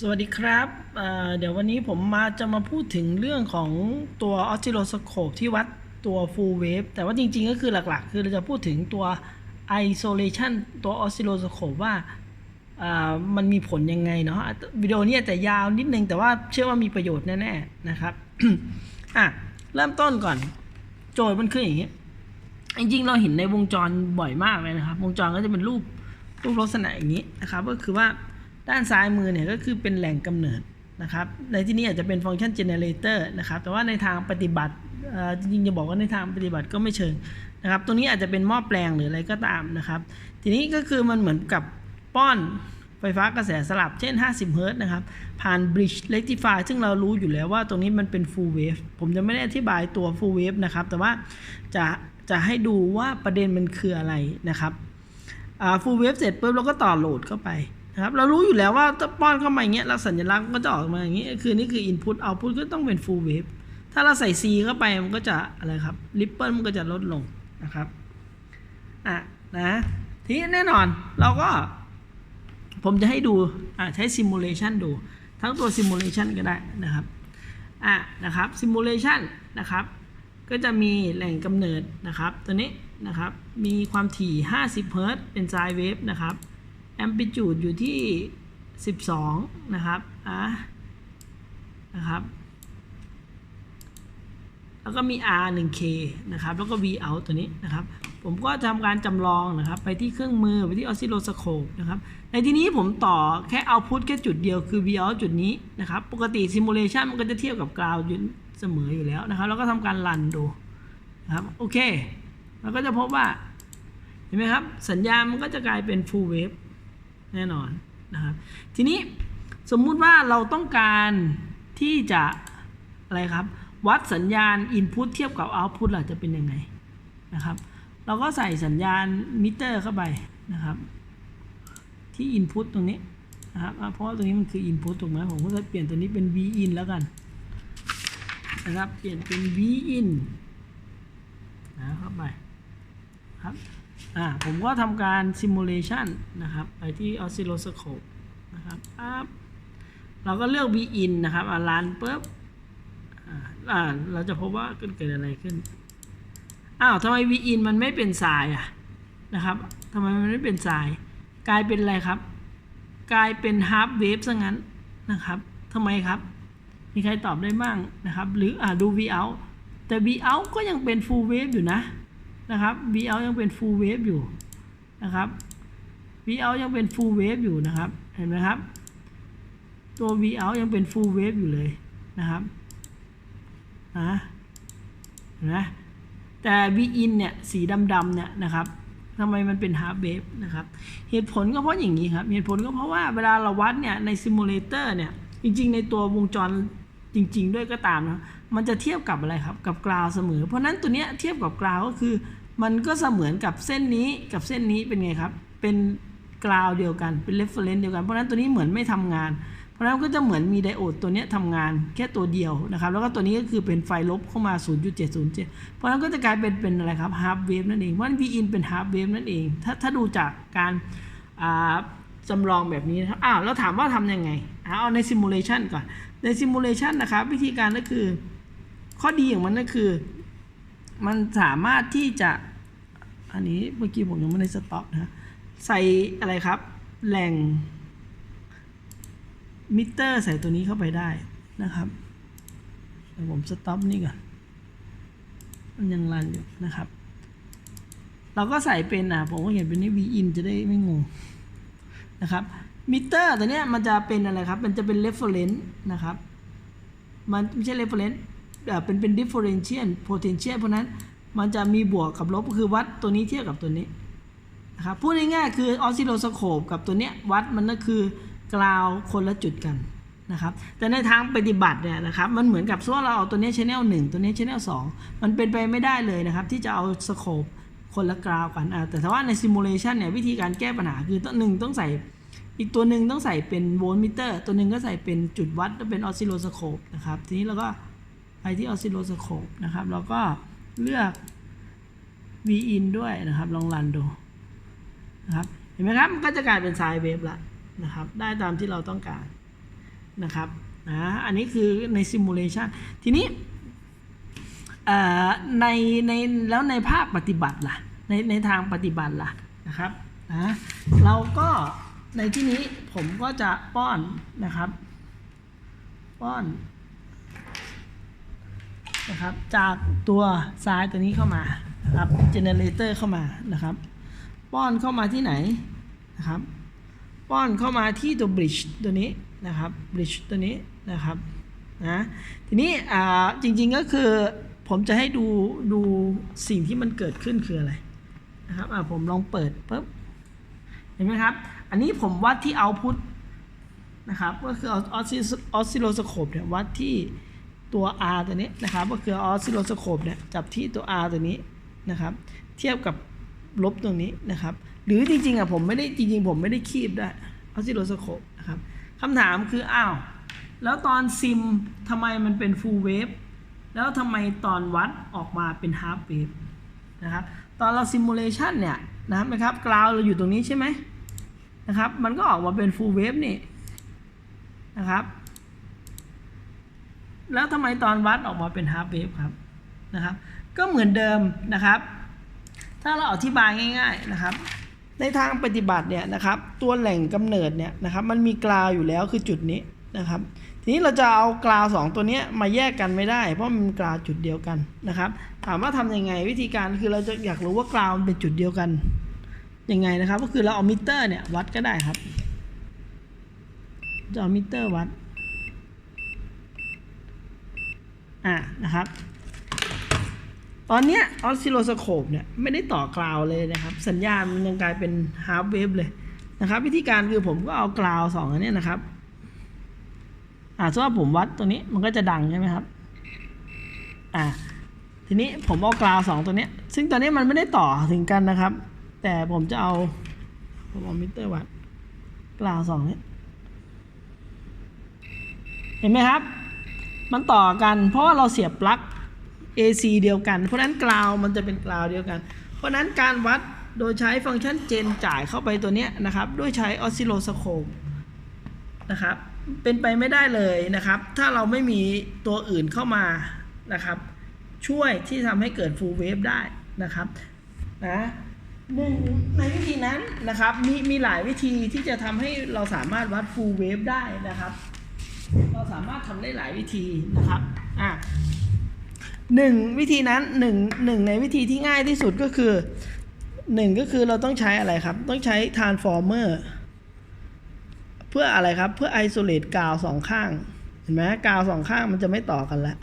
สวัสดีครับเดี๋ยววันนี้ผมมาจะมาพูดถึงเรื่องของตัวออสซิโลสโคปที่วัดตัว full wave แต่ว่าจริงๆก็คือหลักๆ คือเราจะพูดถึงตัว isolation ตัวออสซิโลสโคปว่ามันมีผลยังไงเนาะอะวิดีโอนี้อาจจะยาวนิดนึง แต่ว่าเชื่อว่ามีประโยชน์แน่ๆนะครับอะเริ่มต้นก่อน โจทย์มันคืออย่างนี้จริงๆเราเห็นในวงจรบ่อยมากเลยนะครับ วงจรก็จะเป็นรูปรูปลักษณะอย่างนี้นะครับ ก็คือว่า ด้านซ้ายมือเนี่ยก็คือเป็นแหล่งกำเนิดนะครับในที่นี้อาจจะเป็นฟังก์ชันเจเนเรเตอร์นะครับแต่ว่าในทางปฏิบัติจริงๆจะบอกว่าในทางปฏิบัติก็ไม่เชิงนะครับตรงนี้อาจจะเป็นหม้อแปลงหรืออะไรก็ตามนะครับ ทีนี้ก็คือมันเหมือนกับป้อนไฟฟ้ากระแสสลับเช่น 50 เฮิรตซ์นะครับ ผ่าน bridge rectifier ซึ่งเรารู้อยู่แล้วว่าตรงนี้มันเป็น full wave ผมจะไม่ได้อธิบายตัว full wave นะครับ แต่ว่าจะจะให้ดูว่าประเด็นมันคืออะไรนะครับอ่า full wave เสร็จปุ๊บเราก็ต่อโหลดเข้าไป นะครับเรารู้อยู่แล้วว่าถ้าป้อนเข้ามาอย่างเงี้ยแล้วสัญลักษณ์ก็จะออกมาอย่างงี้คือนี่คือ input output ก็ต้องเป็น full wave ถ้าเราใส่ C เข้าไปมันก็จะอะไรครับ ripple มันก็จะลดลงนะครับอะนะทีนี้แน่นอนเราก็ ผมจะให้ดูอะใช้ simulation ดู ทั้งตัว simulation ก็ได้นะครับอะนะครับ simulation นะครับ ก็จะมีแหล่งกำเนิดนะครับ ตัวนี้นะครับมีความถี่ 50เฮิรตซ์เป็น sine wave นะครับ amplitude อยู่ที่ 12 นะครับอะนะครับ แล้วก็มี R 1K นะครับ แล้วก็ V out ตัวนี้นะครับ ผมก็ทำการจำลองนะครับ ไปที่เครื่องมือ ไปที่ออสซิโลสโคปนะครับ ในที่นี้ผมต่อแค่ output แค่จุดเดียวคือ V out จุดนี้นะครับ ปกติ simulation มันก็จะเทียบกับกราวอยู่เสมออยู่แล้วนะครับ แล้วก็ทำการรันดูนะครับ โอเค เราก็จะพบว่า เห็นไหมครับ สัญญาณมันก็จะกลายเป็น full wave แน่นอนนะครับทีนี้สมมุติว่าเราต้องการที่จะอะไรครับ วัดสัญญาณ input เทียบกับ output ล่ะจะเป็นยังไงนะครับ เราก็ใส่สัญญาณมิเตอร์เข้าไปนะครับ ที่ input ตรงนี้นะครับเพราะว่าตรงนี้มันคือ input ถูกไหมผมก็จะเปลี่ยนตัวนี้เป็น v in แล้วกันนะครับเปลี่ยนเป็น v in นะเข้าไปครับ อ่าผมก็ทำการ simulation นะครับไปที่ oscilloscope นะครับปั๊บเราก็เลือก v in นะครับอ่ารันปุ๊บอ่าเราจะพบว่าเกิดอะไรขึ้นอ้าวทำไม v in มันไม่เป็นทรายอะนะครับทำไมมันไม่เป็นทราย กลายเป็นอะไรครับ กลายเป็น half wave ซะงั้นนะครับทำไมครับ มีใครตอบได้บ้างนะครับ หรืออ่าดู v out แต่ v out ก็ยังเป็น full wave อยู่นะ นะครับ v out ยังเป็น full wave อยู่นะครับ v out ยังเป็น full wave อยู่นะครับ เห็นไหมครับ ตัว v out ยังเป็น full wave อยู่เลยนะครับนะเห็นไหมแต่ v in เนี่ยสีดำๆเนี่ยนะครับทำไมมันเป็น half wave นะครับ เหตุผลก็เพราะอย่างนี้ครับ เหตุผลก็เพราะว่าเวลาเราวัดเนี่ยในซิมูเลเตอร์เนี่ย จริง ๆ ในตัววงจรจริง ๆ ด้วยก็ตามนะ มันจะเทียบกับอะไรครับ กับกราวเสมอ เพราะฉะนั้นตัวเนี้ยเทียบกับกราวก็คือ มันก็เสมือนกับเส้นนี้กับเส้นนี้เป็นไงครับ เป็นกราวเดียวกัน เป็นเรฟเฟรนซ์เดียวกัน เพราะนั้นตัวนี้เหมือนไม่ทำงาน เพราะนั้นก็จะเหมือนมีไดโอดตัวนี้ทำงานแค่ตัวเดียวนะครับ แล้วก็ตัวนี้ก็คือเป็นไฟลบเข้ามา 0.707 เพราะนั้นก็จะกลายเป็นเป็นอะไรครับ half wave นั่นเองว่า V in เป็น half wave นั่นเอง ถ้าถ้าดูจากการอ่าจำลองแบบนี้นะครับ อ้าวแล้วถามว่าทำยังไง เอาใน simulation ก่อน ใน simulation นะครับวิธีการก็คือ ข้อดีของมันก็คือ มันสามารถที่จะ อันนี้เมื่อกี้ผมยังไม่ได้สต็อปนะใส่อะไรครับแหล่งมิเตอร์ใส่ตัวนี้เข้าไปได้นะครับเดี๋ยวผมสต็อปนี่ก่อนมันยังรันอยู่นะครับ เราก็ใส่เป็นอะผมก็เห็นเป็นนี่ v in จะได้ไม่งงนะครับมิเตอร์ตัวเนี้ยมันจะเป็นอะไรครับ มันจะเป็น reference นะครับ มันไม่ใช่ reference แบบเป็นเป็น differential potential เพราะนั้น มันจะมีบวกกับลบก็คือวัดตัวนี้เทียบกับตัวนี้นะครับพูดง่ายๆคือออสซิโลสโคปกับตัวเนี้ยวัดมันก็คือกราวคนละจุดกันนะครับแต่ในทางปฏิบัติเนี่ยนะครับมันเหมือนกับส่วนเราเอาตัวนี้ชแนลหนึ่งตัวนี้ชแนลสองมันเป็นไปไม่ได้เลยนะครับที่จะเอาสโคปคนละกราวกันแต่ถ้าว่าในซิมูเลชันเนี่ยวิธีการแก้ปัญหาคือต้องหนึ่งต้องใส่อีกตัวหนึ่งต้องใส่เป็นโวลต์มิเตอร์ ตัวหนึ่งก็ใส่เป็นจุดวัดเป็นออสซิโลสโคปนะครับทีนี้เราก็ไปที่ออสซิโลสโคปนะครับเราก็ เลือก V in ด้วยนะครับ ลองรันดูนะครับ เห็นไหมครับ มันก็จะกลายเป็นไซน์เวฟละนะครับ ได้ตามที่เราต้องการนะครับนะอันนี้คือในซิมูเลชันทีนี้เอ่อในในแล้วในภาคปฏิบัติล่ะ ในในทางปฏิบัติล่ะนะครับนะเราก็ในที่นี้ผมก็จะป้อนนะครับ ป้อน นะครับ จากตัวซ้ายตัวนี้เข้ามานะครับเจเนเรเตอร์เข้ามานะครับ ป้อนเข้ามาที่ไหนนะครับ ป้อนเข้ามาที่ตัว bridge ตัวนี้นะครับ bridge ตัวนี้นะครับนะทีนี้จริงๆก็คือผมจะให้ดูดูสิ่งที่มันเกิดขึ้นคืออะไรนะครับอ่าผมลองเปิดปุ๊บเห็นไหมครับ อันนี้ผมวัดที่ output นะครับ ก็คืออออสซิโลสโคปเนี่ยวัดที่ ตัว R ตัวนี้นะครับก็คือออสซิโลสโคปเนี่ยจับที่ตัว R ตัวนี้นะครับ เทียบกับลบตรงนี้นะครับ หรือจริงๆอะผมไม่ได้จริงๆ ผมไม่ได้คีบได้ออสซิโลสโคปนะครับคำถามคืออ้าวแล้วตอนซิมทำไมมันเป็นฟูลเวฟแล้วทำไมตอนวัดออกมาเป็นฮาร์ w เวฟนะครับตอนเราซิมูเลชันเนี่ยนะครับกราวเราอยู่ตรงนี้ใช่ไหมนะครับ มันก็ออกมาเป็นฟูลเวฟนี่นะครับ แล้วทำไมตอนวัดออกมาเป็นฮาร์ w เวฟครับนะครับ ก็เหมือนเดิมนะครับ ถ้าเราอธิบายง่าย ๆนะครับ ในทางปฏิบัติเนี่ยนะครับตัวแหล่งกำเนิดเนี่ยนะครับมันมีกราวอยู่แล้วคือจุดนี้นะครับทีนี้เราจะเอากราวสองตัวเนี้ยมาแยกกันไม่ได้ เพราะมันเป็นกราวจุดเดียวกันนะครับ ถามว่าทำยังไงวิธีการคือเราจะอยากรู้ว่ากราวมันเป็นจุดเดียวกันยังไงนะครับ ก็คือเราเอามิเตอร์เนี่ยวัดก็ได้ครับจะเอามิเตอร์วัด อ่านะครับ ตอนเนี้ยออสซิโลสโคปเนี่ยไม่ได้ต่อกราวเลยนะครับ สัญญาณมันยังกลายเป็นฮาร์ w เวฟเลยนะครับ วิธีการคือผมก็เอากราวสองอันนี้นะครับอ่าสมมติว่าผมวัดตัวนี้มันก็จะดังใช่ไหมครับ อ่า ทีนี้ผมเอากราวสองตัวนี้ซึ่งตอนนี้มันไม่ได้ต่อถึงกันนะครับ แต่ผมจะเอาผมเอามิเตอร์วัดกราวสองนี้เห็นไหมครับ มันต่อกัน เพราะว่าเราเสียบปลั๊ก AC เดียวกัน เพราะนั้นกราวมันจะเป็นกราวเดียวกัน เพราะนั้นการวัดโดยใช้ฟังก์ชันเจนจ่ายเข้าไปตัวนี้นะครับด้วยใช้ออสซิโลสโคปนะครับเป็นไปไม่ได้เลยนะครับ ถ้าเราไม่มีตัวอื่นเข้ามานะครับ ช่วยที่ทำให้เกิด full wave ได้นะครับนะหนึ่งในวิธีนั้นนะครับมีมีหลายวิธีที่จะทำให้เราสามารถวัด full wave ได้นะครับ เราสามารถทำได้หลายวิธีนะครับอะหนึ่งวิธีนั้นหนึ่งหนึ่งในวิธีที่ง่ายที่สุดก็คือหนึ่งก็คือเราต้องใช้อะไรครับ ต้องใช้ transformer เพื่ออะไรครับ เพื่อ isolate กาวสองข้าง เห็นไหมกาวสองข้างมันจะไม่ต่อกันแล้ว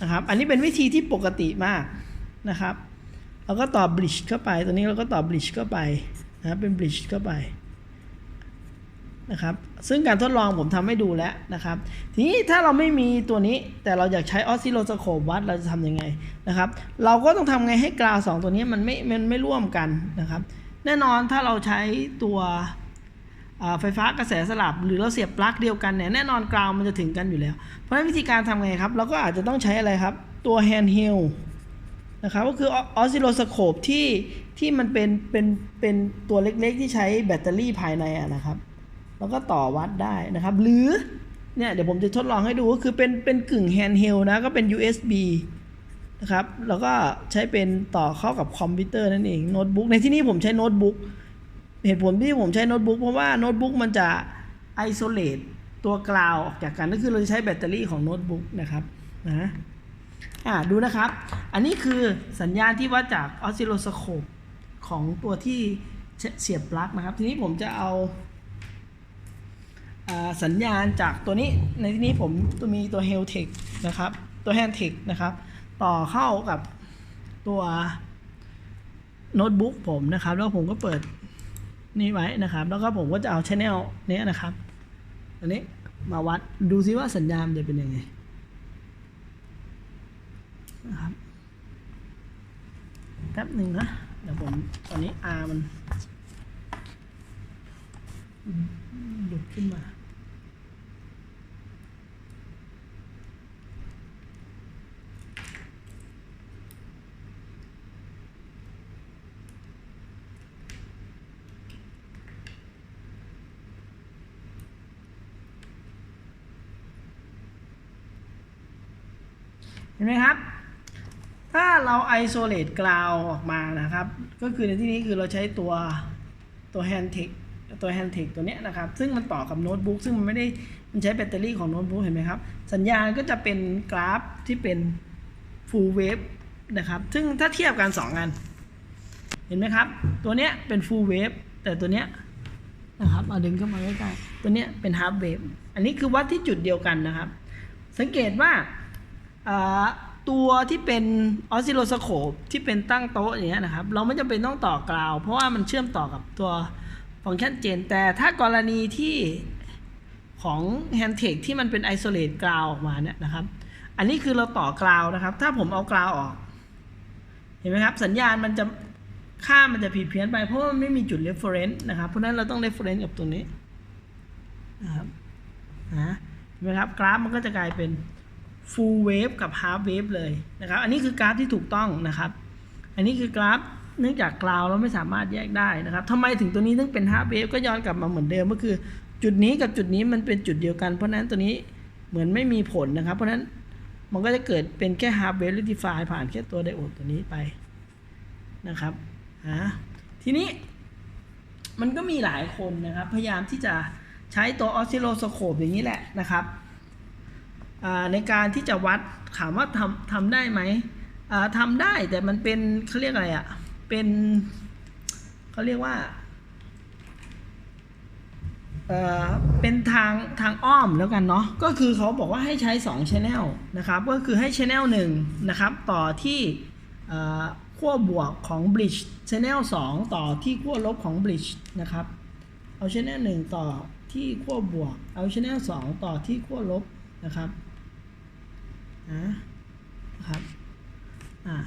นะครับ อันนี้เป็นวิธีที่ปกติมากนะครับ เราก็ต่อ bridge เข้าไป ตัวนี้เราก็ต่อ bridge เข้าไปนะเป็น bridge เข้าไป นะครับ ซึ่งการทดลองผมทำให้ดูแล้วนะครับ ทีนี้ถ้าเราไม่มีตัวนี้แต่เราอยากใช้ออสซิโลสโคปวัดเราจะทำยังไงนะครับ เราก็ต้องทำไงให้กราวสองตัวนี้มันไม่ มันไม่ร่วมกันนะครับ แน่นอนถ้าเราใช้ตัวไฟฟ้ากระแสสลับหรือเราเสียบปลั๊กเดียวกันเนี่ยแน่นอนกราวมันจะถึงกันอยู่แล้ว เพราะฉะนั้นวิธีการทำไงครับเราก็อาจจะต้องใช้อะไรครับ ตัว handheld นะครับก็คือออสซิโลสโคปที่ที่มันเป็นเป็นเป็นตัวเล็กๆ ที่ใช้แบตเตอรี่ภายในอะนะครับ แล้วก็ต่อวัดได้นะครับ หรือเนี่ยเดี๋ยวผมจะทดลองให้ดูก็คือเป็นเป็นกึ่งแฮนด์เฮลนะก็เป็น USB นะครับ แล้วก็ใช้เป็นต่อเข้ากับคอมพิวเตอร์นั่นเองโน้ตบุ๊กในที่นี้ผมใช้โน้ตบุ๊กเหตุผลที่ผมใช้โน้ตบุ๊กเพราะว่าโน้ตบุ๊กมันจะไอโซเลตตัวกราวออกจากกันก็คือเราจะใช้แบตเตอรี่ของโน้ตบุ๊กนะครับนะอ่าดูนะครับ อันนี้คือสัญญาณที่วัดจากออสซิโลสโคปของตัวที่เสียบปลั๊กนะครับ ทีนี้ผมจะเอา สัญญาณจากตัวนี้ในที่นี้ผมตัวมีตัว h e l t e c h นะครับ ตัว h a n d t e c h นะครับ ต่อเข้ากับตัวโน้ตบุ๊กผมนะครับ แล้วผมก็เปิดนี่ไว้นะครับ แล้วก็ผมก็จะเอาช anel เนี้ยนะครับอันนี้มาวัดดูซิว่าสัญญาณจะเป็นยังไงนะครับแป๊บหนึ่งนะ เดี๋ยวผมตอนนี้ R มันหลุดขึ้นมา ห็นไหมครับ ถ้าเรา isolate cloud ออกมานะครับ ก็คือในที่นี้คือเราใช้ตัวตัว handtech ตัว handtech ตัวเนี้ยนะครับ ซึ่งมันต่อกับโน้ตบุ๊กซึ่งมันไม่ได้มันใช้แบตเตอรี่ของโน้ตบุ๊กเห็นไหมครับ สัญญาณก็จะเป็นกราฟที่เป็น full wave นะครับ ซึ่งถ้าเทียบกัน2อัน เห็นไหมครับ ตัวเนี้ยเป็น full wave แต่ตัวเนี้ยนะครับ เอาดึงเข้ามาใกล้ๆตัวเนี้ยเป็น half wave อันนี้คือวัดที่จุดเดียวกันนะครับ สังเกตว่าอ่า ตัวที่เป็นออสซิโลสโคปที่เป็นตั้งโต๊ะอย่างเงี้ยนะครับ เราไม่จำเป็นต้องต่อกราว เพราะว่ามันเชื่อมต่อกับตัวฟังก์ชันเจน แต่ถ้ากรณีที่ของ h a n d t e c h ที่มันเป็น isolate กราวออกมาเนี่ยนะครับ อันนี้คือเราต่อกราวนะครับ ถ้าผมเอากราวออก เห็นไหมครับ สัญญาณมันจะค่ามันจะผิดเพี้ยนไปเพราะว่ามันไม่มีจุด reference นะครับ เพราะฉะนั้นเราต้อง reference กับตัวนี้นะครับนะเห็นไหมครับกราฟมันก็จะกลายเป็น full wave กับ half wave เลยนะครับ อันนี้คือกราฟที่ถูกต้องนะครับ อันนี้คือกราฟเนื่องจากกราวเราไม่สามารถแยกได้นะครับทำไมถึงตัวนี้ถึงเป็น half wave ก็ย้อนกลับมาเหมือนเดิมก็คือ จุดนี้กับจุดนี้มันเป็นจุดเดียวกัน เพราะนั้นตัวนี้เหมือนไม่มีผลนะครับ เพราะนั้นมันก็จะเกิดเป็นแค่ half wave rectify ผ่านแค่ตัวไดโอดตัวนี้ไปนะครับอ่าทีนี้มันก็มีหลายคนนะครับ พยายามที่จะใช้ตัวออสซิโลสโคปอย่างนี้แหละนะครับ ในการที่จะวัดถามว่าทำทำได้ไหมอ่าทำได้แต่มันเป็นเขาเรียกอะไรอะ่ะเป็นเขาเรียกว่าเป็นทางทางอ้อมแล้วกันเนาะก็คือเขาบอกว่าให้ใช้2 Channel นะครับก็คือให้ Channel 1นะครับต่อที่ขั้วบวกของ bridge channel 2 ต่อที่ขั้วลบของ bridge นะครับเอา channel 1 ต่อที่ขั้วบวก เอา channel 2 ต่อที่ขั้วลบนะครับ นะครับอ่า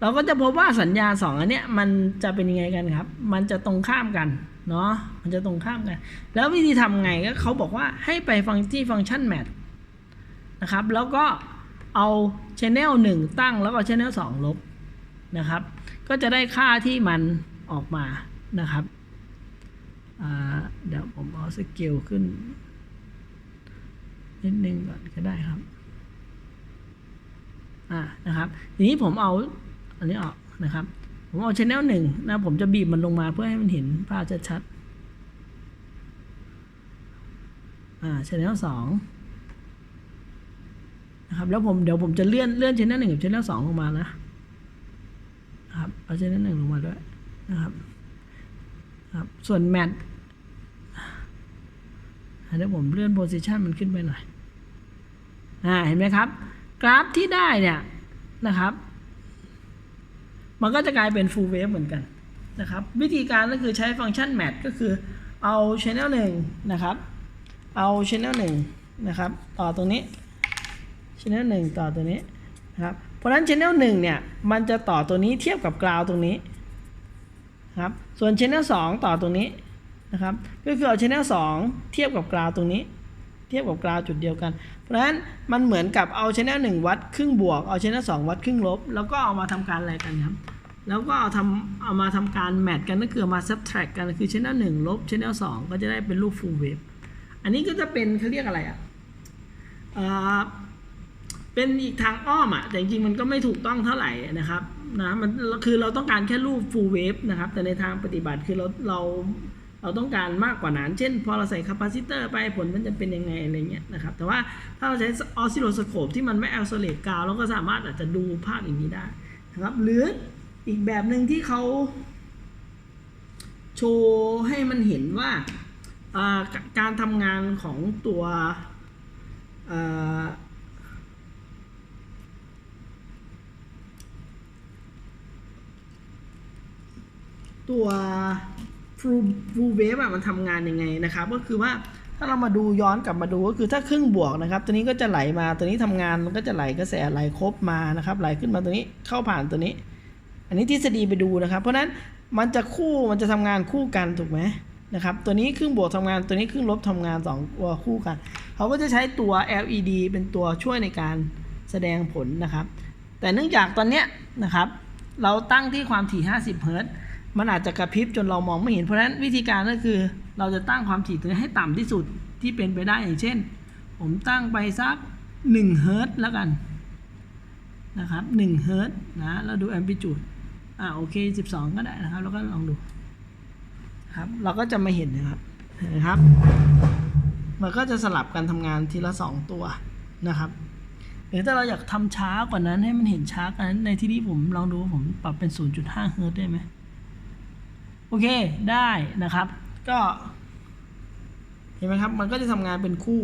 เราก็จะพบว่าสัญญาสองอันเนี้ยมันจะเป็นยังไงกันครับ มันจะตรงข้ามกันเนาะมันจะตรงข้ามกัน แล้ววิธีทำไงก็เขาบอกว่าให้ไปฟังที่ฟังก์ชัน match นะครับ แล้วก็เอา channel 1 ตั้งแล้วก็ channel 2 ลบนะครับ ก็จะได้ค่าที่มันออกมานะครับเดี๋ยวผมเอาสเกลขึ้นนิดนึงก่อนก็ได้ครับ อ่านะครับทีนี้ผมเอาอันนี้ออกนะครับ ผมเอา channel หนึ่งนะผมจะบีบมันลงมาเพื่อให้มันเห็นภาพชัดๆอ่า channel สองนะครับแล้วผมเดี๋ยวผมจะเลื่อนเลื่อน channel หนึ่งกับ channel สองลงมานะครับเอา channel หนึ่งลงมาด้วยนะครับครับส่วน mat เดี๋ยวผมเลื่อน position มันขึ้นไปหน่อยอ่าเห็นไหมครับ ราฟที่ได้เนี่ยนะครับ มันก็จะกลายเป็น full wave เหมือนกันนะครับ วิธีการก็คือใช้ฟังก์ชัน match ก็คือเอา channel 1นะครับ เอา channel 1นะครับ ต่อตรงนี้ channel 1 ต่อตัวนี้นะครับเพราะฉะนั้น channel 1เนี่ยมันจะต่อตัวนี้เทียบกับกราวตรงนี้ครับส่วน channel 2 ต่อตรงนี้นะครับก็คือเอา channel 2 เทียบกับกราวตรงนี้ ทียบกับกราวจุดเดียวกัน เพราะฉะนั้นมันเหมือนกับเอา channel 1วัดครึ่งบวกเอา channel 2วัดครึ่งลบ แล้วก็เอามาทำการอะไรกันครับแล้วก็เอาทำเอามาทำการแมทกันก็คือมา subtract กันคือ channel 1ลบ channel 2ก็จะได้เป็นรูป full wave อันนี้ก็จะเป็นเขาเรียกอะไรอะเอ่อเป็นอีกทางอ้อมอะแต่จริงๆมันก็ไม่ถูกต้องเท่าไหร่นะครับนะมันคือเราต้องการแค่รูป full wave นะครับแต่ในทางปฏิบัติคือเราเรา เราต้องการมากกว่านั้น เช่น พอเราใส่คาปาซิเตอร์ไปผลมันจะเป็นยังไงอะไรเงี้ยนะครับ แต่ว่าถ้าเราใช้ออสซิโลสโคปที่มันไม่ isolate กาวเราก็สามารถอาจจะดูภาพอย่างนี้ได้นะครับ หรืออีกแบบหนึ่งที่เขาโชว์ให้มันเห็นว่าการทำงานของตัวอ่า ตัว full full wave อะมันทำงานยังไงนะครับก็คือว่าถ้าเรามาดูย้อนกลับมาดูก็คือถ้าครึ่งบวกนะครับ ตัวนี้ก็จะไหลมาตัวนี้ทำงานมันก็จะไหลกระแสไหลครบมานะครับไหลขึ้นมาตัวนี้เข้าผ่านตัวนี้ อันนี้ทฤษฎีไปดูนะครับ เพราะนั้นมันจะคู่มันจะทำงานคู่กันถูกไหมนะครับตัวนี้ครึ่งบวกทำงานตัวนี้ครึ่งลบทำงานสองตัวคู่กันเขาก็จะใช้ตัว LED เป็นตัวช่วยในการแสดงผลนะครับ แต่เนื่องจากตอนเนี้ยนะครับ เราตั้งที่ความถี่ 50 เฮิรตซ์ มันอาจจะกระพริบจนเรามองไม่เห็น เพราะฉะนั้นวิธีการก็คือ เราจะตั้งความถี่ตรงนี้ให้ต่ำที่สุดที่เป็นไปได้อย่างเช่น ผมตั้งไปสัก1เฮิร์ตแล้วกันนะครับ1เฮิร์ตนะแล้วดูแอมพลิจูดอ่าโอเค12 ก็ได้นะครับ แล้วก็ลองดูครับเราก็จะมาเห็นนะครับเห็นะครับ มันก็จะสลับกันทำงานทีละ 2 ตัวนะครับหรือถ้าเราอยากทำช้ากว่านั้นให้มันเห็นช้ากว่านั้นในที่นี้ผมลองดูผมปรับเป็น 0.5เฮิร์ตได้ไหม อเคได้นะครับ ก็เห็นไหมครับ มันก็จะทำงานเป็นคู่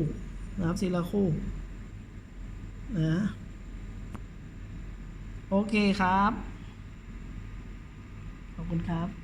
นะครับสีละคู่นะโอเคครับ ขอบคุณครับ